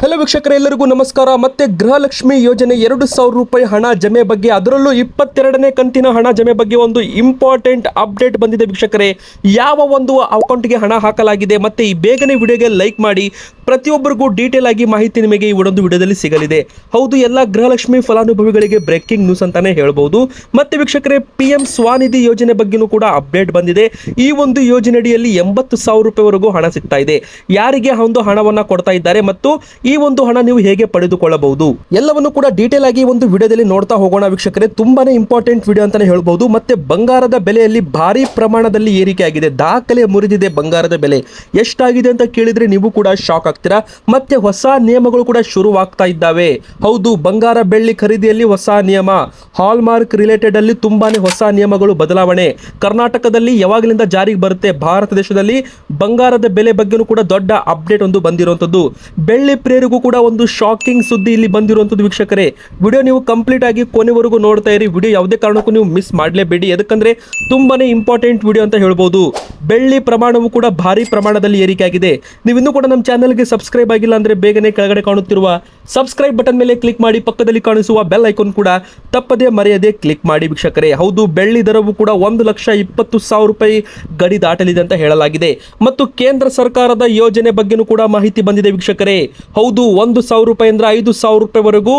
Hello ವೀಕ್ಷಕರೇ, ಎಲ್ಲರಿಗೂ ನಮಸ್ಕಾರ. ಮತ್ತೆ ಗೃಹಲಕ್ಷ್ಮಿ ಯೋಜನೆ ಎರಡು ಸಾವಿರ ರೂಪಾಯಿ ಹಣ ಜಮೆ ಬಗ್ಗೆ, ಅದರಲ್ಲೂ ಇಪ್ಪತ್ತೆರಡನೇ ಕಂತಿನ ಹಣ ಜಮೆ ಬಗ್ಗೆ ಒಂದು ಇಂಪಾರ್ಟೆಂಟ್ ಅಪ್ಡೇಟ್ ಬಂದಿದೆ ವೀಕ್ಷಕರೇ. ಯಾವ ಒಂದು ಅಕೌಂಟ್ಗೆ ಹಣ ಹಾಕಲಾಗಿದೆ, ಮತ್ತೆ ಈ ಬೇಗನೆ ವಿಡಿಯೋಗೆ ಲೈಕ್ ಮಾಡಿ. ಪ್ರತಿಯೊಬ್ಬರಿಗೂ ಡೀಟೇಲ್ ಆಗಿ ಮಾಹಿತಿ ನಿಮಗೆ ಈ ಒಂದು ವಿಡಿಯೋದಲ್ಲಿ ಸಿಗಲಿದೆ. ಹೌದು, ಎಲ್ಲ ಗೃಹಲಕ್ಷ್ಮಿ ಫಲಾನುಭವಿಗಳಿಗೆ ಬ್ರೇಕಿಂಗ್ ನ್ಯೂಸ್ ಅಂತಾನೆ ಹೇಳಬಹುದು ಮತ್ತೆ ವೀಕ್ಷಕರೇ ಪಿ ಎಂ ಸ್ವಾನಿಧಿ ಯೋಜನೆ ಬಗ್ಗೆನೂ ಕೂಡ ಅಪ್ಡೇಟ್ ಬಂದಿದೆ. ಈ ಒಂದು ಯೋಜನೆಯಡಿಯಲ್ಲಿ ಎಂಬತ್ತು ಸಾವಿರ ರೂಪಾಯಿವರೆಗೂ ಹಣ ಸಿಗ್ತಾ ಇದೆ. ಯಾರಿಗೆ ಒಂದು ಹಣವನ್ನ ಕೊಡ್ತಾ ಇದ್ದಾರೆ ಮತ್ತು ಈ ಒಂದು ಹಣ ನೀವು ಹೇಗೆ ಪಡೆದುಕೊಳ್ಳಬಹುದು? ಎಲ್ಲವನ್ನು ಕೂಡ ಡೀಟೇಲ್ ಆಗಿ ಒಂದು ವಿಡಿಯೋದಲ್ಲಿ ನೋಡ್ತಾ ಹೋಗೋಣ ವೀಕ್ಷಕರೇ. ತುಂಬಾನೇ ಇಂಪಾರ್ಟೆಂಟ್ ವಿಡಿಯೋ ಅಂತಾನೆ ಹೇಳಬಹುದು ಮತ್ತೆ ಬಂಗಾರದ ಬೆಲೆಯಲ್ಲಿ ಭಾರಿ ಪ್ರಮಾಣದಲ್ಲಿ ಏರಿಕೆ ಆಗಿದೆ ದಾಖಲೆ ಮುರಿದಿದೆ ಬಂಗಾರದ ಬೆಲೆ. ಎಷ್ಟಾಗಿದೆ ಅಂತ ಕೇಳಿದ್ರೆ ನೀವು ಕೂಡ ಶಾಕ್ ಆಗ್ತೀರಾ? ಮತ್ತೆ ಹೊಸ ನಿಯಮಗಳು ಕೂಡ ಶುರುವಾಗ್ತಾ ಇದ್ದಾವೆ. ಹೌದು, ಬಂಗಾರ ಬೆಳ್ಳಿ ಖರೀದಿಯಲ್ಲಿ ಹೊಸ ನಿಯಮ. ಹಾಲ್ಮಾರ್ಕ್ ರಿಲೇಟೆಡ್ ಅಲ್ಲಿ ತುಂಬಾನೇ ಹೊಸ ನಿಯಮಗಳು ಬದಲಾವಣೆ. ಕರ್ನಾಟಕದಲ್ಲಿ ಯಾವಾಗಲಿಂದ ಜಾರಿಗೆ ಬರುತ್ತೆ ಭಾರತ ದೇಶದಲ್ಲಿ, ಬಂಗಾರದ ಬೆಲೆ ಬಗ್ಗೆನೂ ಕೂಡ ದೊಡ್ಡ ಅಪ್ಡೇಟ್ ಒಂದು ಬಂದಿರುವಂತದ್ದು ಬೆಳ್ಳಿ ಪ್ರಿಯರಿಗೂ ಕೂಡ ಒಂದು ಶಾಕಿಂಗ್ ಸುದ್ದಿ ಇಲ್ಲಿ ಬಂದಿರುವಂತದ್ದು ವೀಕ್ಷಕರೇ. ವಿಡಿಯೋ ನೀವು ಕಂಪ್ಲೀಟ್ ಆಗಿ ಕೊನೆವರೆಗೂ ನೋಡ್ತಾ ಇರಿ. ವಿಡಿಯೋ ಯಾವುದೇ ಕಾರಣಕ್ಕೂ ನೀವು ಮಿಸ್ ಮಾಡಲೇಬೇಡಿ. ಯಾಕಂದ್ರೆ ತುಂಬಾನೇ ಇಂಪಾರ್ಟೆಂಟ್ ವಿಡಿಯೋ ಅಂತ ಹೇಳ್ಬೋದು. ಬೆಳ್ಳಿ ಪ್ರಮಾಣವು ಕೂಡ ಭಾರಿ ಪ್ರಮಾಣದಲ್ಲಿ ಏರಿಕೆ ಆಗಿದೆ. ನೀವು ಇನ್ನೂ ಕೂಡ ನಮ್ಮ ಚಾನಲ್ಗೆ ಸಬ್ಸ್ಕ್ರೈಬ್ ಆಗಿಲ್ಲ ಅಂದ್ರೆ ಬೇಗನೆ ಕೆಳಗಡೆ ಕಾಣುತ್ತಿರುವ ಸಬ್ಸ್ಕ್ರೈಬ್ ಬಟನ್ ಮೇಲೆ ಕ್ಲಿಕ್ ಮಾಡಿ ಪಕ್ಕದಲ್ಲಿ ಕಾಣಿಸುವ ಬೆಲ್ ಐಕಾನ್ ಕೂಡ ತಪ್ಪದೇ ಮರೆಯದೆ ಕ್ಲಿಕ್ ಮಾಡಿ ವೀಕ್ಷಕರೇ. ಹೌದು, ಬೆಳ್ಳಿ ದರವು ಕೂಡ ಒಂದು ಲಕ್ಷ ಇಪ್ಪತ್ತು ಸಾವಿರ ರೂಪಾಯಿ ಗಡಿ ದಾಟಲಿದೆ ಅಂತ ಹೇಳಲಾಗಿದೆ. ಮತ್ತು ಕೇಂದ್ರ ಸರ್ಕಾರದ ಯೋಜನೆ ಬಗ್ಗೆನೂ ಕೂಡ ಮಾಹಿತಿ ಬಂದಿದೆ ವೀಕ್ಷಕರೇ. ಹೌದು, ಒಂದು ಸಾವಿರ ರೂಪಾಯಿಂದ ಐದು ಸಾವಿರ ರೂಪಾಯಿವರೆಗೂ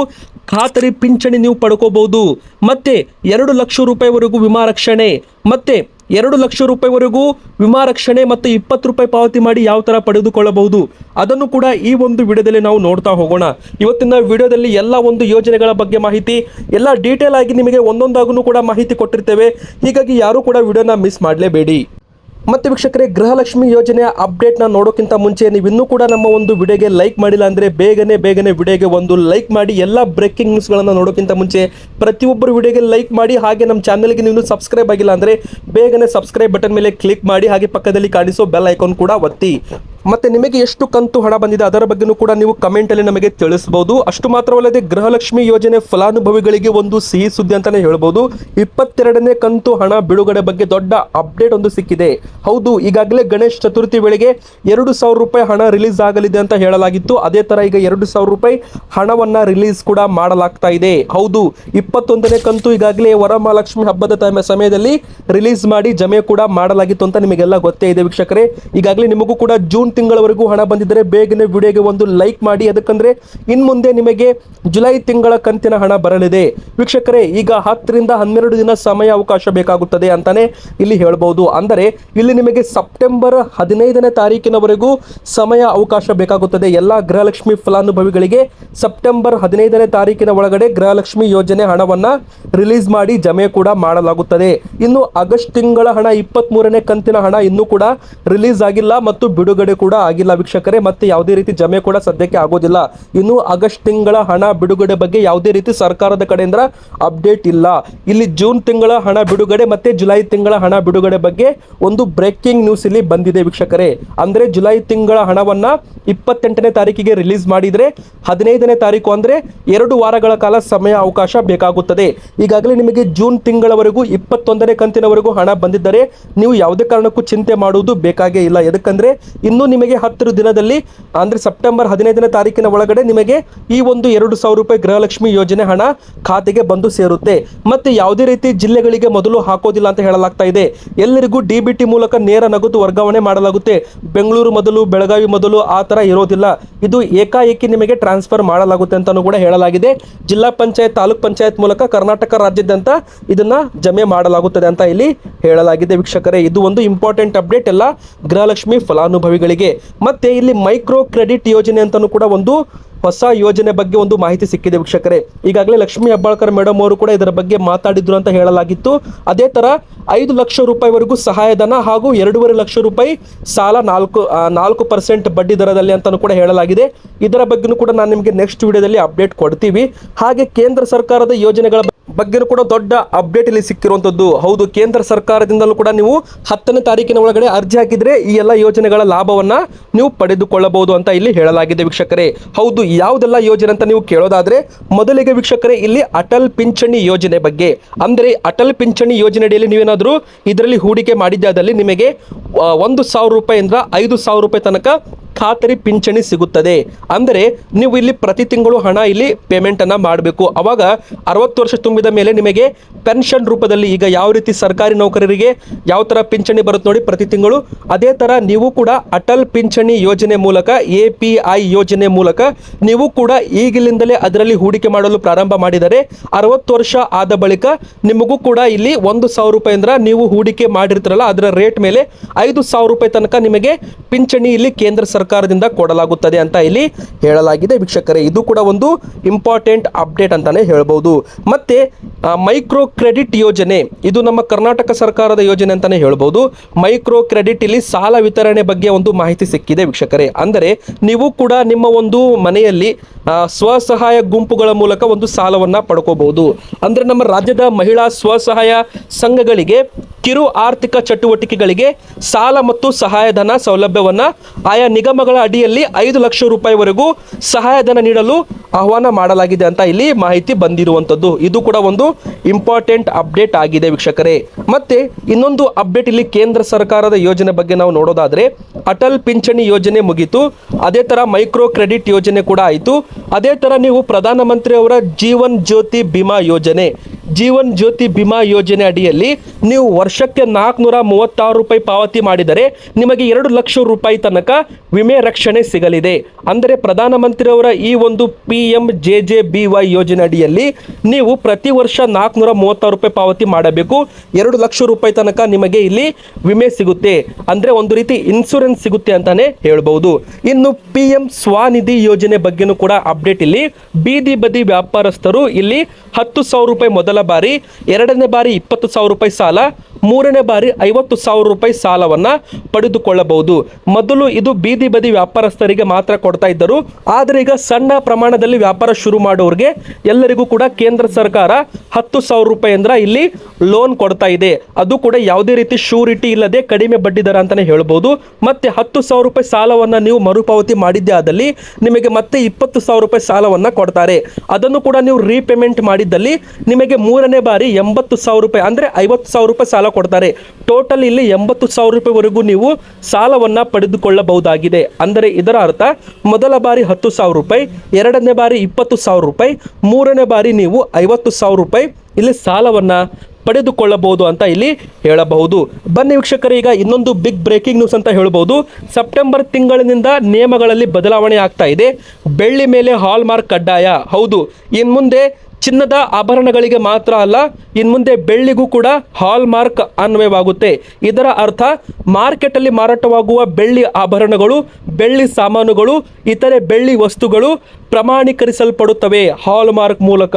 ಖಾತರಿ ಪಿಂಚಣಿ ನೀವು ಪಡ್ಕೋಬಹುದು. ಮತ್ತೆ ಎರಡು ಲಕ್ಷ ರೂಪಾಯಿವರೆಗೂ ವಿಮಾ ರಕ್ಷಣೆ. ಮತ್ತೆ ಎರಡು ಲಕ್ಷ ರೂಪಾಯಿವರೆಗೂ ವಿಮಾ ರಕ್ಷಣೆ ಮತ್ತು ಇಪ್ಪತ್ತು ರೂಪಾಯಿ ಪಾವತಿ ಮಾಡಿ ಯಾವ ಥರ ಪಡೆದುಕೊಳ್ಳಬಹುದು? ಅದನ್ನು ಕೂಡ ಈ ಒಂದು ವಿಡಿಯೋದಲ್ಲಿ ನಾವು ನೋಡ್ತಾ ಹೋಗೋಣ. ಇವತ್ತಿನ ವಿಡಿಯೋದಲ್ಲಿ ಎಲ್ಲ ಒಂದು ಯೋಜನೆಗಳ ಬಗ್ಗೆ ಮಾಹಿತಿ, ಎಲ್ಲ ಡೀಟೇಲ್ ಆಗಿ ನಿಮಗೆ ಒಂದೊಂದಾಗೂ ಕೂಡ ಮಾಹಿತಿ ಕೊಟ್ಟಿರ್ತೇವೆ. ಹೀಗಾಗಿ ಯಾರೂ ಕೂಡ ವಿಡಿಯೋನ ಮಿಸ್ ಮಾಡಲೇಬೇಡಿ. ಮತ್ತೆ ವೀಕ್ಷಕರೇ, ಗೃಹಲಕ್ಷ್ಮಿ ಯೋಜನೆಯ ಅಪ್ಡೇಟ್ನ ನೋಡೋಕ್ಕಿಂತ ಮುಂಚೆ ನೀವು ಇನ್ನೂ ಕೂಡ ನಮ್ಮ ಒಂದು ವಿಡಿಯೋಗೆ ಲೈಕ್ ಮಾಡಿಲ್ಲ ಅಂದರೆ ಬೇಗನೆ ಬೇಗನೆ ವಿಡಿಯೋಗೆ ಒಂದು ಲೈಕ್ ಮಾಡಿ, ಎಲ್ಲ ಬ್ರೇಕಿಂಗ್ ನ್ಯೂಸ್ಗಳನ್ನು ನೋಡೋಕ್ಕಿಂತ ಮುಂಚೆ ಪ್ರತಿಯೊಬ್ಬರು ವಿಡಿಯೋಗೆ ಲೈಕ್ ಮಾಡಿ, ಹಾಗೆ ನಮ್ಮ ಚಾನಲ್ಗೆ ನೀವು ಸಬ್ಸ್ಕ್ರೈಬ್ ಆಗಿಲ್ಲ ಅಂದರೆ ಬೇಗನೆ ಸಬ್ಸ್ಕ್ರೈಬ್ ಬಟನ್ ಮೇಲೆ ಕ್ಲಿಕ್ ಮಾಡಿ, ಹಾಗೆ ಪಕ್ಕದಲ್ಲಿ ಕಾಣಿಸೋ ಬೆಲ್ ಐಕಾನ್ ಕೂಡ ಒತ್ತಿ. ಮತ್ತೆ ನಿಮಗೆ ಎಷ್ಟು ಕಂತು ಹಣ ಬಂದಿದೆ ಅದರ ಬಗ್ಗೆನೂ ಕೂಡ ನೀವು ಕಮೆಂಟಲ್ಲಿ ನಮಗೆ ತಿಳಿಸಬಹುದು ಅಷ್ಟು ಮಾತ್ರವಲ್ಲದೆ ಗೃಹಲಕ್ಷ್ಮಿ ಯೋಜನೆ ಫಲಾನುಭವಿಗಳಿಗೆ ಒಂದು ಸಿಹಿ ಸುದ್ದಿ ಅಂತಲೇ ಹೇಳ್ಬೋದು. ಇಪ್ಪತ್ತೆರಡನೇ ಕಂತು ಹಣ ಬಿಡುಗಡೆ ಬಗ್ಗೆ ದೊಡ್ಡ ಅಪ್ಡೇಟ್ ಒಂದು ಸಿಕ್ಕಿದೆ. ಹೌದು, ಈಗಾಗಲೇ ಗಣೇಶ್ ಚತುರ್ಥಿ ವೇಳೆಗೆ ಎರಡು ಸಾವಿರ ರೂಪಾಯಿ ಹಣ ರಿಲೀಸ್ ಆಗಲಿದೆ ಅಂತ ಹೇಳಲಾಗಿತ್ತು. ಅದೇ ತರ ಈಗ ಎರಡು ಸಾವಿರ ರೂಪಾಯಿ ಹಣವನ್ನ ರಿಲೀಸ್ ಕೂಡ ಮಾಡಲಾಗ್ತಾ ಇದೆ. ಹೌದು, ಇಪ್ಪತ್ತೊಂದನೇ ಕಂತು ಈಗಾಗಲೇ ವರಮಹಾಲಕ್ಷ್ಮಿ ಹಬ್ಬದ ಸಮಯದಲ್ಲಿ ರಿಲೀಸ್ ಮಾಡಿ ಜಮೆ ಕೂಡ ಮಾಡಲಾಗಿತ್ತು ಅಂತ ನಿಮಗೆಲ್ಲ ಗೊತ್ತೇ ಇದೆ ವೀಕ್ಷಕರೇ. ಈಗಾಗಲೇ ನಿಮಗೂ ಕೂಡ ಜೂನ್ ತಿಂಗಳವರೆಗೂ ಹಣ ಬಂದಿದ್ದರೆ ಬೇಗನೆ ವಿಡಿಯೋಗೆ ಒಂದು ಲೈಕ್ ಮಾಡಿ. ಅದಕ್ಕಂದ್ರೆ ಇನ್ ಮುಂದೆ ನಿಮಗೆ ಜುಲೈ ತಿಂಗಳ ಕಂತಿನ ಹಣ ಬರಲಿದೆ. ವೀಕ್ಷಕರೇ, ಈಗ ಹತ್ತರಿಂದ ಹನ್ನೆರಡು ದಿನ ಸಮಯ ಅವಕಾಶ ಬೇಕಾಗುತ್ತದೆ ಅಂತಾನೆ ಇಲ್ಲಿ ಹೇಳ್ಬೋದು. ಅಂದರೆ ಇಲ್ಲಿ ನಿಮಗೆ ಸೆಪ್ಟೆಂಬರ್ ಹದಿನೈದನೇ ತಾರೀಕಿನವರೆಗೂ ಸಮಯ ಅವಕಾಶ ಬೇಕಾಗುತ್ತದೆ. ಎಲ್ಲ ಗೃಹಲಕ್ಷ್ಮಿ ಫಲಾನುಭವಿಗಳಿಗೆ ಸೆಪ್ಟೆಂಬರ್ ಹದಿನೈದನೇ ತಾರೀಕಿನ ಒಳಗಡೆ ಗೃಹಲಕ್ಷ್ಮಿ ಯೋಜನೆ ಹಣವನ್ನ ರಿಲೀಸ್ ಮಾಡಿ ಜಮೆ ಕೂಡ ಮಾಡಲಾಗುತ್ತದೆ. ಇನ್ನು ಆಗಸ್ಟ್ ತಿಂಗಳ ಹಣ ಇಪ್ಪತ್ತ್ ಮೂರನೇ ಕಂತಿನ ಹಣ ಇನ್ನೂ ಕೂಡ ರಿಲೀಸ್ ಆಗಿಲ್ಲ ಮತ್ತು ಬಿಡುಗಡೆ ಕೂಡ ಆಗಿಲ್ಲ ವೀಕ್ಷಕರೇ, ಮತ್ತೆ ಯಾವುದೇ ರೀತಿ ಜಮೆ ಕೂಡ ಸದ್ಯಕ್ಕೆ ಆಗೋದಿಲ್ಲ. ಇನ್ನು ಆಗಸ್ಟ್ ತಿಂಗಳ ಹಣ ಬಿಡುಗಡೆ ಬಗ್ಗೆ ಯಾವುದೇ ರೀತಿ ಸರ್ಕಾರದ ಕಡೆಯಿಂದ ಅಪ್ಡೇಟ್ ಇಲ್ಲ. ಇಲ್ಲಿ ಜೂನ್ ತಿಂಗಳ ಹಣ ಬಿಡುಗಡೆ ಮತ್ತೆ ಜುಲೈ ತಿಂಗಳ ಹಣ ಬಿಡುಗಡೆ ಬಗ್ಗೆ ಒಂದು ಬ್ರೇಕಿಂಗ್ ನ್ಯೂಸ್ ಇಲ್ಲಿ ಬಂದಿದೆ ವೀಕ್ಷಕರೇ. ಅಂದ್ರೆ ಜುಲೈ ತಿಂಗಳ ಹಣವನ್ನ ಇಪ್ಪತ್ತೆಂಟನೇ ತಾರೀಕಿಗೆ ರಿಲೀಸ್ ಮಾಡಿದ್ರೆ, ಹದಿನೈದನೇ ತಾರೀಕು ಅಂದ್ರೆ ಎರಡು ವಾರಗಳ ಕಾಲ ಸಮಯ ಅವಕಾಶ ಬೇಕಾಗುತ್ತದೆ. ಈಗಾಗಲೇ ನಿಮಗೆ ಜೂನ್ ತಿಂಗಳವರೆಗೂ, ಇಪ್ಪತ್ತೊಂದನೇ ಕಂತಿನವರೆಗೂ ಹಣ ಬಂದಿದ್ದರೆ, ನೀವು ಯಾವುದೇ ಕಾರಣಕ್ಕೂ ಚಿಂತೆ ಮಾಡುವುದು ಬೇಕಾಗೇ ಇಲ್ಲ. ಯಾಕಂದ್ರೆ, ಇನ್ನು ನಿಮಗೆ ಹತ್ತಿರ ದಿನದಲ್ಲಿ, ಅಂದ್ರೆ ಸೆಪ್ಟೆಂಬರ್ ಹದಿನೈದನೇ ತಾರೀಕಿನ ಒಳಗಡೆ ನಿಮಗೆ ಈ ಒಂದು ಎರಡು ಸಾವಿರ ರೂಪಾಯಿ ಗೃಹಲಕ್ಷ್ಮಿ ಯೋಜನೆ ಹಣ ಖಾತೆಗೆ ಬಂದು ಸೇರುತ್ತೆ. ಮತ್ತೆ ಯಾವುದೇ ರೀತಿ ಜಿಲ್ಲೆಗಳಿಗೆ ಮೊದಲು ಹಾಕೋದಿಲ್ಲ ಅಂತ ಹೇಳಲಾಗ್ತಾ ಇದೆ. ಎಲ್ಲರಿಗೂ ಡಿ ಮೂಲಕ ನೇರ ನಗದು ವರ್ಗಾವಣೆ ಮಾಡಲಾಗುತ್ತೆ. ಬೆಂಗಳೂರು ಮೊದಲು, ಬೆಳಗಾವಿ ಮೊದಲು ಆ ತರ ಇರೋದಿಲ್ಲ. ಇದು ಏಕಾಏಕಿ ನಿಮಗೆ ಟ್ರಾನ್ಸ್ಫರ್ ಮಾಡಲಾಗುತ್ತೆ ಅಂತಾನೂ ಕೂಡ ಹೇಳಲಾಗಿದೆ. ಜಿಲ್ಲಾ ಪಂಚಾಯತ್, ತಾಲೂಕ್ ಪಂಚಾಯತ್ ಮೂಲಕ ಕರ್ನಾಟಕ ರಾಜ್ಯಾದ್ಯಂತ ಇದನ್ನ ಜಮೆ ಮಾಡಲಾಗುತ್ತದೆ ಅಂತ ಇಲ್ಲಿ ಹೇಳಲಾಗಿದೆ. ವೀಕ್ಷಕರೇ, ಇದು ಒಂದು ಇಂಪಾರ್ಟೆಂಟ್ ಅಪ್ಡೇಟ್ ಎಲ್ಲ ಗೃಹಲಕ್ಷ್ಮಿ ಫಲಾನುಭವಿಗಳಿಗೆ ಮತ್ತೆ ಇಲ್ಲಿ ಮೈಕ್ರೋ ಕ್ರೆಡಿಟ್ ಯೋಜನೆ ಅಂತಾನೂ ಕೂಡ ಒಂದು ಹೊಸ ಯೋಜನೆ ಬಗ್ಗೆ ಒಂದು ಮಾಹಿತಿ ಸಿಕ್ಕಿದೆ ವೀಕ್ಷಕರೇ. ಈಗಾಗಲೇ ಲಕ್ಷ್ಮೀ ಹೆಬ್ಬಾಳ್ಕರ್ ಮೇಡಮ್ ಅವರು ಕೂಡ ಇದರ ಬಗ್ಗೆ ಮಾತಾಡಿದ್ರು ಅಂತ ಹೇಳಲಾಗಿತ್ತು. ಅದೇ ತರ ಐದು ಲಕ್ಷ ರೂಪಾಯಿವರೆಗೂ ಸಹಾಯಧನ ಹಾಗೂ ಎರಡೂವರೆ ಲಕ್ಷ ರೂಪಾಯಿ ಸಾಲ ನಾಲ್ಕು ನಾಲ್ಕು ಪರ್ಸೆಂಟ್ ಬಡ್ಡಿ ದರದಲ್ಲಿ ಅಂತಲೂ ಕೂಡ ಹೇಳಲಾಗಿದೆ. ಇದರ ಬಗ್ಗೆನೂ ಕೂಡ ನಾನು ನಿಮಗೆ ನೆಕ್ಸ್ಟ್ ವಿಡಿಯೋದಲ್ಲಿ ಅಪ್ಡೇಟ್ ಕೊಡ್ತೀವಿ. ಹಾಗೆ ಕೇಂದ್ರ ಸರ್ಕಾರದ ಯೋಜನೆಗಳ ಬಗ್ಗೆನೂ ಕೂಡ ದೊಡ್ಡ ಅಪ್ಡೇಟ್ ಇಲ್ಲಿ ಸಿಕ್ಕಿರುವಂತದ್ದು. ಹೌದು, ಕೇಂದ್ರ ಸರ್ಕಾರದಿಂದಲೂ ಕೂಡ ನೀವು ಹತ್ತನೇ ತಾರೀಕಿನ ಒಳಗಡೆ ಅರ್ಜಿ ಹಾಕಿದ್ರೆ ಈ ಎಲ್ಲ ಯೋಜನೆಗಳ ಲಾಭವನ್ನ ನೀವು ಪಡೆದುಕೊಳ್ಳಬಹುದು ಅಂತ ಇಲ್ಲಿ ಹೇಳಲಾಗಿದೆ ವೀಕ್ಷಕರೇ. ಹೌದು ಯಾವುದೆಲ್ಲ ಯೋಜನೆ ಅಂತ ನೀವು ಕೇಳೋದಾದರೆ ಮೊದಲಿಗೆ ವೀಕ್ಷಕರೇ ಇಲ್ಲಿ ಅಟಲ್ ಪಿಂಚಣಿ ಯೋಜನೆ ಬಗ್ಗೆ. ಅಂದರೆ ಅಟಲ್ ಪಿಂಚಣಿ ಯೋಜನೆ ಅಡಿಯಲ್ಲಿ ನೀವೇನಾದರೂ ಇದರಲ್ಲಿ ಹೂಡಿಕೆ ಮಾಡಿದ್ದಾದಲ್ಲಿ ನಿಮಗೆ ಒಂದು ಸಾವಿರ ರೂಪಾಯಿಂದ ಐದು ಸಾವಿರ ರೂಪಾಯಿ ತನಕ ಖಾತರಿ ಪಿಂಚಣಿ ಸಿಗುತ್ತದೆ. ಅಂದರೆ ನೀವು ಇಲ್ಲಿ ಪ್ರತಿ ತಿಂಗಳು ಹಣ ಇಲ್ಲಿ ಪೇಮೆಂಟ್ ಅನ್ನ ಮಾಡಬೇಕು. ಅವಾಗ ಅರವತ್ತು ವರ್ಷ ತುಂಬಿದ ಮೇಲೆ ನಿಮಗೆ ಪೆನ್ಷನ್ ರೂಪದಲ್ಲಿ ಈಗ ಯಾವ ರೀತಿ ಸರ್ಕಾರಿ ನೌಕರರಿಗೆ ಯಾವ ಥರ ಪಿಂಚಣಿ ಬರುತ್ತೆ ನೋಡಿ ಪ್ರತಿ ತಿಂಗಳು. ಅದೇ ತರ ನೀವು ಕೂಡ ಅಟಲ್ ಪಿಂಚಣಿ ಯೋಜನೆ ಮೂಲಕ, ಎ ಪಿ ಐ ಯೋಜನೆ ಮೂಲಕ ನೀವು ಕೂಡ ಈಗಿಲಿಂದಲೇ ಅದರಲ್ಲಿ ಹೂಡಿಕೆ ಮಾಡಲು ಪ್ರಾರಂಭ ಮಾಡಿದರೆ ಅರವತ್ತು ವರ್ಷ ಆದ ಬಳಿಕ ನಿಮಗೂ ಕೂಡ ಇಲ್ಲಿ ಒಂದು ಸಾವಿರ ರೂಪಾಯಿ ನೀವು ಹೂಡಿಕೆ ಮಾಡಿರ್ತೀರಲ್ಲ ಅದರ ರೇಟ್ ಮೇಲೆ ಐದು ಸಾವಿರ ರೂಪಾಯಿ ತನಕ ನಿಮಗೆ ಪಿಂಚಣಿ ಇಲ್ಲಿ ಕೇಂದ್ರ ಸರ್ಕಾರದಿಂದ ಕೊಡಲಾಗುತ್ತದೆ ಅಂತ ಇಲ್ಲಿ ಹೇಳಲಾಗಿದೆ. ವೀಕ್ಷಕರೇ, ಇದು ಕೂಡ ಒಂದು ಇಂಪಾರ್ಟೆಂಟ್ ಅಪ್ಡೇಟ್ ಅಂತಾನೆ ಹೇಳ್ಬೋದು. ಮತ್ತೆ ಮೈಕ್ರೋ ಕ್ರೆಡಿಟ್ ಯೋಜನೆ, ಇದು ನಮ್ಮ ಕರ್ನಾಟಕ ಸರ್ಕಾರದ ಯೋಜನೆ ಅಂತಾನೆ ಹೇಳ್ಬೋದು. ಮೈಕ್ರೋ ಕ್ರೆಡಿಟ್ ಇಲ್ಲಿ ಸಾಲ ವಿತರಣೆ ಬಗ್ಗೆ ಒಂದು ಮಾಹಿತಿ ಸಿಕ್ಕಿದೆ ವೀಕ್ಷಕರೇ. ಅಂದರೆ, ನೀವು ಕೂಡ ನಿಮ್ಮ ಒಂದು ಮನೆಯಲ್ಲಿ ಸ್ವಸಹಾಯ ಗುಂಪುಗಳ ಮೂಲಕ ಒಂದು ಸಾಲವನ್ನು ಪಡ್ಕೋಬಹುದು. ಅಂದರೆ ನಮ್ಮ ರಾಜ್ಯದ ಮಹಿಳಾ ಸ್ವಸಹಾಯ ಸಂಘಗಳಿಗೆ ಕಿರು ಆರ್ಥಿಕ ಚಟುವಟಿಕೆಗಳಿಗೆ ಸಾಲ ಮತ್ತು ಸಹಾಯಧನ ಸೌಲಭ್ಯವನ್ನ ಆಯಾ ನಿಗಮಗಳ ಅಡಿಯಲ್ಲಿ ಐದು ಲಕ್ಷ ರೂಪಾಯಿವರೆಗೂ ಸಹಾಯಧನ ನೀಡಲು ಆಹ್ವಾನ ಮಾಡಲಾಗಿದೆ ಅಂತ ಇಲ್ಲಿ ಮಾಹಿತಿ ಬಂದಿರುವಂಥದ್ದು ಇದು ಕೂಡ ಒಂದು ಇಂಪಾರ್ಟೆಂಟ್ ಅಪ್ಡೇಟ್ ಆಗಿದೆ ವೀಕ್ಷಕರೇ. ಮತ್ತೆ ಇನ್ನೊಂದು ಅಪ್ಡೇಟ್ ಇಲ್ಲಿ ಕೇಂದ್ರ ಸರ್ಕಾರದ ಯೋಜನೆ ಬಗ್ಗೆ ನಾವು ನೋಡೋದಾದ್ರೆ ಅಟಲ್ ಪಿಂಚಣಿ ಯೋಜನೆ ಮುಗೀತು. ಅದೇ ತರ ಮೈಕ್ರೋ ಕ್ರೆಡಿಟ್ ಯೋಜನೆ ಕೂಡ ಆಯಿತು. ಅದೇ ತರ ನೀವು ಪ್ರಧಾನಮಂತ್ರಿ ಅವರ ಜೀವನ್ ಜ್ಯೋತಿ ಬಿಮಾ ಯೋಜನೆ, ಜೀವನ್ ಜ್ಯೋತಿ ಬಿಮಾ ಯೋಜನೆ ಅಡಿಯಲ್ಲಿ ನೀವು ವರ್ಷಕ್ಕೆ ನಾಲ್ಕುನೂರ ಮೂವತ್ತಾರು ರೂಪಾಯಿ ಪಾವತಿ ಮಾಡಿದರೆ ನಿಮಗೆ ಎರಡು ಲಕ್ಷ ರೂಪಾಯಿ ತನಕ ವಿಮೆ ರಕ್ಷಣೆ ಸಿಗಲಿದೆ. ಅಂದರೆ ಪ್ರಧಾನಮಂತ್ರಿಯವರ ಈ ಒಂದು P M J J B Y ಯೋಜನೆ ಅಡಿಯಲ್ಲಿ ನೀವು ಪ್ರತಿ ವರ್ಷ ನಾಲ್ಕುನೂರ ಮೂವತ್ತಾರು ರೂಪಾಯಿ ಪಾವತಿ ಮಾಡಬೇಕು. ಎರಡು ಲಕ್ಷ ರೂಪಾಯಿ ತನಕ ನಿಮಗೆ ಇಲ್ಲಿ ವಿಮೆ ಸಿಗುತ್ತೆ. ಅಂದರೆ ಒಂದು ರೀತಿ ಇನ್ಸೂರೆನ್ಸ್ ಸಿಗುತ್ತೆ ಅಂತಾನೆ ಹೇಳ್ಬಹುದು ಇನ್ನು ಪಿ ಎಂ ಸ್ವಾನಿಧಿ ಯೋಜನೆ ಬಗ್ಗೆನೂ ಕೂಡ ಅಪ್ಡೇಟ್ ಇಲ್ಲಿ. ಬೀದಿ ಬದಿ ವ್ಯಾಪಾರಸ್ಥರು ಇಲ್ಲಿ ಹತ್ತು ಸಾವಿರ ರೂಪಾಯಿ ಮೊದಲ ಬಾರಿ, ಎರಡನೇ ಬಾರಿ ಇಪ್ಪತ್ತು ಸಾವಿರ ರೂಪಾಯಿ ಸಾಲ ಮೂರನೇ ಬಾರಿ ಐವತ್ತು ಸಾವಿರ ರೂಪಾಯಿ ಸಾಲವನ್ನ ಪಡೆದುಕೊಳ್ಳಬಹುದು. ಮೊದಲು ಇದು ಬೀದಿ ಬದಿ ವ್ಯಾಪಾರಸ್ಥರಿಗೆ ಮಾತ್ರ ಕೊಡ್ತಾ ಇದ್ದರು. ಆದರೆ ಈಗ ಸಣ್ಣ ಪ್ರಮಾಣದಲ್ಲಿ ವ್ಯಾಪಾರ ಶುರು ಮಾಡೋರಿಗೆ ಎಲ್ಲರಿಗೂ ಕೂಡ ಕೇಂದ್ರ ಸರ್ಕಾರ ಹತ್ತು ಸಾವಿರ ರೂಪಾಯಿ ಅಂದ್ರೆ ಇಲ್ಲಿ ಲೋನ್ ಕೊಡ್ತಾ ಇದೆ. ಅದು ಕೂಡ ಯಾವುದೇ ರೀತಿ ಶೂರಿಟಿ ಇಲ್ಲದೆ ಕಡಿಮೆ ಬಡ್ಡಿ ದರ ಅಂತಾನೆ ಹೇಳ್ಬೋದು. ಮತ್ತೆ ಹತ್ತು ಸಾವಿರ ರೂಪಾಯಿ ಸಾಲವನ್ನ ನೀವು ಮರುಪಾವತಿ ಮಾಡಿದ್ದೇ ಆದಲ್ಲಿ ನಿಮಗೆ ಮತ್ತೆ ಇಪ್ಪತ್ತು ಸಾವಿರ ರೂಪಾಯಿ ಸಾಲವನ್ನ ಕೊಡ್ತಾರೆ. ಅದನ್ನು ಕೂಡ ನೀವು ರೀಪೇಮೆಂಟ್ ಮಾಡಿದ್ದಲ್ಲಿ ನಿಮಗೆ ಮೂರನೇ ಬಾರಿ ಎಂಬತ್ತು ಸಾವಿರ ರೂಪಾಯಿ ಅಂದ್ರೆ ಐವತ್ತು ಸಾವಿರ ರೂಪಾಯಿ ಸಾಲ ಕೊಡ್ತಾರೆ. ಟೋಟಲ್ ಇಲ್ಲಿ ಎಂಬತ್ತು ಸಾವಿರ ರೂಪಾಯಿವರೆಗೂ ನೀವು ಸಾಲವನ್ನು ಪಡೆದುಕೊಳ್ಳಬಹುದಾಗಿದೆ. ಅಂದರೆ ಇದರ ಅರ್ಥ ಮೊದಲ ಬಾರಿ ಹತ್ತು ಸಾವಿರ ರೂಪಾಯಿ, ಎರಡನೇ ಬಾರಿ ಇಪ್ಪತ್ತು ಸಾವಿರ ರೂಪಾಯಿ, ಮೂರನೇ ಬಾರಿ ನೀವು ಐವತ್ತು ಸಾವಿರ ರೂಪಾಯಿ ಇಲ್ಲಿ ಸಾಲವನ್ನು ಪಡೆದುಕೊಳ್ಳಬಹುದು ಅಂತ ಇಲ್ಲಿ ಹೇಳಬಹುದು. ಬನ್ನಿ ವೀಕ್ಷಕರೇ, ಈಗ ಇನ್ನೊಂದು ಬಿಗ್ ಬ್ರೇಕಿಂಗ್ ನ್ಯೂಸ್ ಅಂತ ಹೇಳಬಹುದು ಸೆಪ್ಟೆಂಬರ್ ತಿಂಗಳಿನಿಂದ ನಿಯಮಗಳಲ್ಲಿ ಬದಲಾವಣೆ ಆಗ್ತಾ ಇದೆ. ಬೆಳ್ಳಿ ಮೇಲೆ ಹಾಲ್ ಮಾರ್ಕ್ ಕಡ್ಡಾಯ. ಹೌದು ಇನ್ನು ಮುಂದೆ ಚಿನ್ನದ ಆಭರಣಗಳಿಗೆ ಮಾತ್ರ ಅಲ್ಲ, ಇನ್ಮುಂದೆ ಬೆಳ್ಳಿಗೂ ಕೂಡ ಹಾಲ್ ಮಾರ್ಕ್ ಅನ್ವಯವಾಗುತ್ತೆ. ಇದರ ಅರ್ಥ, ಮಾರ್ಕೆಟಲ್ಲಿ ಮಾರಾಟವಾಗುವ ಬೆಳ್ಳಿ ಆಭರಣಗಳು, ಬೆಳ್ಳಿ ಸಾಮಾನುಗಳು, ಇತರೆ ಬೆಳ್ಳಿ ವಸ್ತುಗಳು ಪ್ರಮಾಣೀಕರಿಸಲ್ಪಡುತ್ತವೆ ಹಾಲ್ ಮಾರ್ಕ್ ಮೂಲಕ.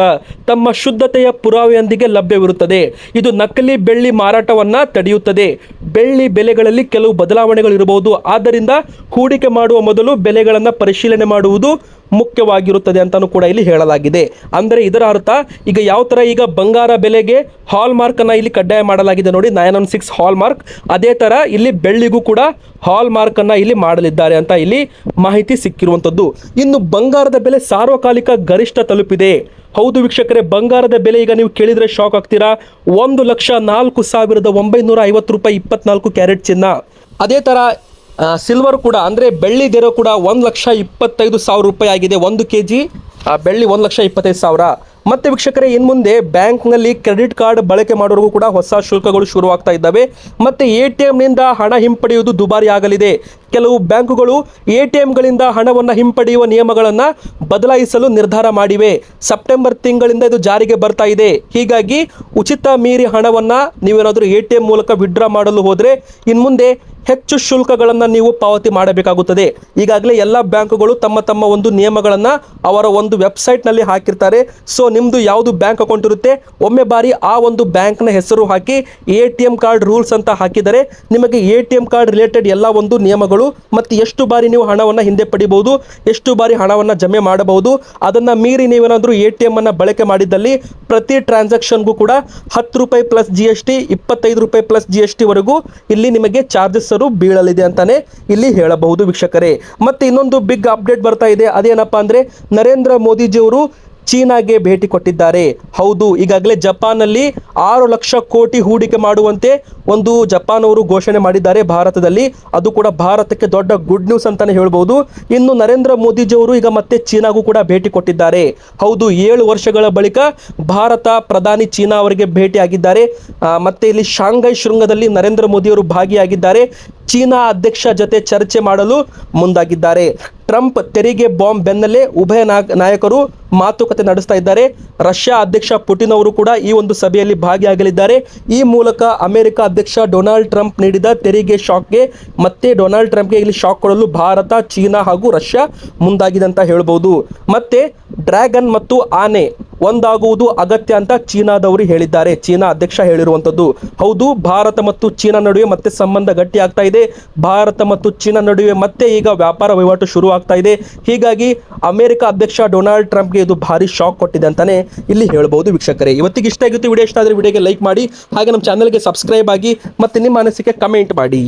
ತಮ್ಮ ಶುದ್ಧತೆಯ ಪುರಾವೆಯೊಂದಿಗೆ ಲಭ್ಯವಿರುತ್ತದೆ. ಇದು ನಕಲಿ ಬೆಳ್ಳಿ ಮಾರಾಟವನ್ನು ತಡೆಯುತ್ತದೆ. ಬೆಳ್ಳಿ ಬೆಲೆಗಳಲ್ಲಿ ಕೆಲವು ಬದಲಾವಣೆಗಳು ಇರಬಹುದು ಆದ್ದರಿಂದ ಹೂಡಿಕೆ ಮಾಡುವ ಮೊದಲು ಬೆಲೆಗಳನ್ನು ಪರಿಶೀಲನೆ ಮಾಡುವುದು ಮುಖ್ಯವಾಗಿರುತ್ತದೆ ಅಂತಾನೂ ಕೂಡ ಇಲ್ಲಿ ಹೇಳಲಾಗಿದೆ. ಅಂದರೆ ಇದರ ಅರ್ಥ, ಈಗ ಯಾವ ಥರ ಈಗ ಬಂಗಾರ ಬೆಲೆಗೆ ಹಾಲ್ ಮಾರ್ಕ್ ಅನ್ನ ಇಲ್ಲಿ ಕಡ್ಡಾಯ ಮಾಡಲಾಗಿದೆ ನೋಡಿ nine one six hallmark ಅದೇ ತರ ಇಲ್ಲಿ ಬೆಳ್ಳಿಗೂ ಕೂಡ ಹಾಲ್ ಮಾರ್ಕ್ ಅನ್ನ ಇಲ್ಲಿ ಮಾಡಲಿದ್ದಾರೆ ಅಂತ ಇಲ್ಲಿ ಮಾಹಿತಿ ಸಿಕ್ಕಿರುವಂತದ್ದು ಇನ್ನು ಬಂಗಾರದ ಬೆಲೆ ಸಾರ್ವಕಾಲಿಕ ಗರಿಷ್ಠ ತಲುಪಿದೆ. ಹೌದು ವೀಕ್ಷಕರೇ, ಬಂಗಾರದ ಬೆಲೆ ಈಗ ನೀವು ಕೇಳಿದರೆ ಶಾಕ್ ಆಗ್ತೀರಾ. ಒಂದು ಲಕ್ಷ ನಾಲ್ಕು ಸಾವಿರದ ಒಂಬೈನೂರ ಐವತ್ತು ರೂಪಾಯಿ ಇಪ್ಪತ್ನಾಲ್ಕು ಕ್ಯಾರೆಟ್ ಚಿನ್ನ. ಅದೇ ತರ ಸಿಲ್ವರ್ ಕೂಡ, ಅಂದರೆ ಬೆಳ್ಳಿ ದೇರ ಕೂಡ ಒಂದು ಲಕ್ಷ ಇಪ್ಪತ್ತೈದು ಸಾವಿರ ರೂಪಾಯಿ ಆಗಿದೆ, ಒಂದು ಕೆ ಜಿ ಬೆಳ್ಳಿ ಒಂದು ಲಕ್ಷ ಇಪ್ಪತ್ತೈದು ಸಾವಿರ. ಮತ್ತೆ ವೀಕ್ಷಕರೇ ಇನ್ನು ಮುಂದೆ ಬ್ಯಾಂಕ್ನಲ್ಲಿ ಕ್ರೆಡಿಟ್ ಕಾರ್ಡ್ ಬಳಕೆ ಮಾಡೋರಿಗೂ ಕೂಡ ಹೊಸ ಶುಲ್ಕಗಳು ಶುರುವಾಗ್ತಾ ಇದ್ದಾವೆ. ಮತ್ತು ಎ ಟಿ ಎಮ್ನಿಂದ ಹಣ ಹಿಂಪಡೆಯುವುದು ದುಬಾರಿ ಆಗಲಿದೆ. ಕೆಲವು ಬ್ಯಾಂಕುಗಳು ಎ ಟಿ ಎಮ್ಗಳಿಂದ ಹಣವನ್ನು ಹಿಂಪಡೆಯುವ ನಿಯಮಗಳನ್ನು ಬದಲಾಯಿಸಲು ನಿರ್ಧಾರ ಮಾಡಿವೆ. ಸೆಪ್ಟೆಂಬರ್ ತಿಂಗಳಿಂದ ಇದು ಜಾರಿಗೆ ಬರ್ತಾ ಇದೆ. ಹೀಗಾಗಿ ಉಚಿತ ಮೀರಿ ಹಣವನ್ನು ನೀವೇನಾದರೂ ಎ ಟಿ ಎಂ ಮೂಲಕ ವಿಡ್ರಾ ಮಾಡಲು ಹೋದರೆ ಇನ್ನು ಮುಂದೆ ಹೆಚ್ಚು ಶುಲ್ಕಗಳನ್ನು ನೀವು ಪಾವತಿ ಮಾಡಬೇಕಾಗುತ್ತದೆ. ಈಗಾಗಲೇ ಎಲ್ಲ ಬ್ಯಾಂಕುಗಳು ತಮ್ಮ ತಮ್ಮ ಒಂದು ನಿಯಮಗಳನ್ನು ಅವರ ಒಂದು ವೆಬ್ಸೈಟ್ನಲ್ಲಿ ಹಾಕಿರ್ತಾರೆ. ಸೊ ನಿಮ್ಮದು ಯಾವುದು ಬ್ಯಾಂಕ್ ಅಕೌಂಟ್ ಇರುತ್ತೆ, ಒಮ್ಮೆ ಬಾರಿ ಆ ಒಂದು ಬ್ಯಾಂಕ್ನ ಹೆಸರು ಹಾಕಿ ಎ ಕಾರ್ಡ್ ರೂಲ್ಸ್ ಅಂತ ಹಾಕಿದರೆ ನಿಮಗೆ ಎ ಕಾರ್ಡ್ ರಿಲೇಟೆಡ್ ಎಲ್ಲ ಒಂದು ನಿಯಮಗಳು ಮತ್ತು ಎಷ್ಟು ಬಾರಿ ನೀವು ಹಣವನ್ನು ಹಿಂದೆ ಪಡಿಬಹುದು, ಎಷ್ಟು ಬಾರಿ ಹಣವನ್ನು ಜಮೆ ಮಾಡಬಹುದು, ಅದನ್ನು ಮೀರಿ ನೀವೇನಾದರೂ ಎ ಟಿ ಬಳಕೆ ಮಾಡಿದ್ದಲ್ಲಿ ಪ್ರತಿ ಟ್ರಾನ್ಸಾಕ್ಷನ್ಗೂ ಕೂಡ ಹತ್ತು ರೂಪಾಯಿ ಪ್ಲಸ್ ಜಿ ಎಸ್ ಟಿ, ಇಪ್ಪತ್ತೈದು ರೂಪಾಯಿ ಪ್ಲಸ್ ಜಿ ಎಸ್ ಟಿವರೆಗೂ ಇಲ್ಲಿ ನಿಮಗೆ ಚಾರ್ಜಸ್ ಬೀಳಲಿದೆ ಅಂತಾನೆ ಇಲ್ಲಿ ಹೇಳಬಹುದು ವೀಕ್ಷಕರೇ. ಮತ್ತೆ ಇನ್ನೊಂದು ಬಿಗ್ ಅಪ್ಡೇಟ್ ಬರ್ತಾ ಇದೆ. ಅದೇನಪ್ಪ ಅಂದ್ರೆ ನರೇಂದ್ರ ಮೋದಿಜಿಯವರು ಚೀನಾಗೆ ಭೇಟಿ ಕೊಟ್ಟಿದ್ದಾರೆ. ಹೌದು, ಈಗಾಗಲೇ ಜಪಾನ್ನಲ್ಲಿ ಆರು ಲಕ್ಷ ಕೋಟಿ ಹೂಡಿಕೆ ಮಾಡುವಂತೆ ಒಂದು ಜಪಾನ್ ಅವರು ಘೋಷಣೆ ಮಾಡಿದ್ದಾರೆ ಭಾರತದಲ್ಲಿ. ಅದು ಕೂಡ ಭಾರತಕ್ಕೆ ದೊಡ್ಡ ಗುಡ್ ನ್ಯೂಸ್ ಅಂತಾನೆ ಹೇಳ್ಬೋದು. ಇನ್ನು ನರೇಂದ್ರ ಮೋದಿಜಿಯವರು ಈಗ ಮತ್ತೆ ಚೀನಾಗೂ ಕೂಡ ಭೇಟಿ ಕೊಟ್ಟಿದ್ದಾರೆ. ಹೌದು, ಏಳು ವರ್ಷಗಳ ಬಳಿಕ ಭಾರತ ಪ್ರಧಾನಿ ಚೀನಾ ಅವರಿಗೆ ಭೇಟಿಯಾಗಿದ್ದಾರೆ. ಆಗಿದ್ದಾರೆ ಮತ್ತೆ ಇಲ್ಲಿ ಶಾಂಘೈ ಶೃಂಗದಲ್ಲಿ ನರೇಂದ್ರ ಮೋದಿಯವರು ಭಾಗಿಯಾಗಿದ್ದಾರೆ. ಚೀನಾ ಅಧ್ಯಕ್ಷ ಜೊತೆ ಚರ್ಚೆ ಮಾಡಲು ಮುಂದಾಗಿದ್ದಾರೆ. ಟ್ರಂಪ್ ತೆರಿಗೆ ಬಾಂಬ್ ಬೆನ್ನಲ್ಲೇ ಉಭಯ ನಾಯಕ- ನಾಯಕರು ಮಾತುಕತೆ ನಡೆಸ್ತಾ ಇದ್ದಾರೆ. ರಷ್ಯಾ ಅಧ್ಯಕ್ಷ ಪುಟಿನ್ ಅವರು ಕೂಡ ಈ ಒಂದು ಸಭೆಯಲ್ಲಿ ಭಾಗಿಯಾಗಲಿದ್ದಾರೆ. ಈ ಮೂಲಕ ಅಮೆರಿಕ ಅಧ್ಯಕ್ಷ ಡೊನಾಲ್ಡ್ ಟ್ರಂಪ್ ನೀಡಿದ ತೆರಿಗೆ ಶಾಕ್ಗೆ ಮತ್ತೆ ಡೊನಾಲ್ಡ್ ಟ್ರಂಪ್ಗೆ ಇಲ್ಲಿ ಶಾಕ್ ಕೊಡಲು ಭಾರತ, ಚೀನಾ ಹಾಗೂ ರಷ್ಯಾ ಮುಂದಾಗಿದೆ ಅಂತ ಹೇಳ್ಬೋದು. ಮತ್ತೆ ಡ್ರ್ಯಾಗನ್ ಮತ್ತು ಆನೆ ಒಂದಾಗುವುದು ಅಗತ್ಯ ಅಂತ ಚೀನಾದವರು ಹೇಳಿದ್ದಾರೆ. ಚೀನಾ ಅಧ್ಯಕ್ಷ ಹೇಳಿರುವಂಥದ್ದು, ಹೌದು, ಭಾರತ ಮತ್ತು ಚೀನಾ ನಡುವೆ ಮತ್ತೆ ಸಂಬಂಧ ಗಟ್ಟಿ ಆಗ್ತಾ ಇದೆ. ಭಾರತ ಮತ್ತು ಚೀನಾ ನಡುವೆ ಮತ್ತೆ ಈಗ ವ್ಯಾಪಾರ ವಹಿವಾಟು ಶುರು ಆಗ್ತಾ ಇದೆ. ಹೀಗಾಗಿ ಅಮೆರಿಕ ಅಧ್ಯಕ್ಷ ಡೊನಾಲ್ಡ್ ಟ್ರಂಪ್ಗೆ ಇದು ಭಾರಿ ಶಾಕ್ ಕೊಟ್ಟಿದೆ ಅಂತಾನೆ ಇಲ್ಲಿ ಹೇಳ್ಬೋದು ವೀಕ್ಷಕರೇ. ಇವತ್ತಿಗೆ ಇಷ್ಟ ಆಗಿತ್ತು ವಿಡಿಯೋ, ಇಷ್ಟ ಆದರೆ ವಿಡಿಯೋಗೆ ಲೈಕ್ ಮಾಡಿ, ಹಾಗೆ ನಮ್ಮ ಚಾನಲ್ಗೆ ಸಬ್ಸ್ಕ್ರೈಬ್ ಆಗಿ ಮತ್ತೆ ನಿಮ್ಮ ಅನಿಸಿಕೆ ಕಮೆಂಟ್ ಮಾಡಿ.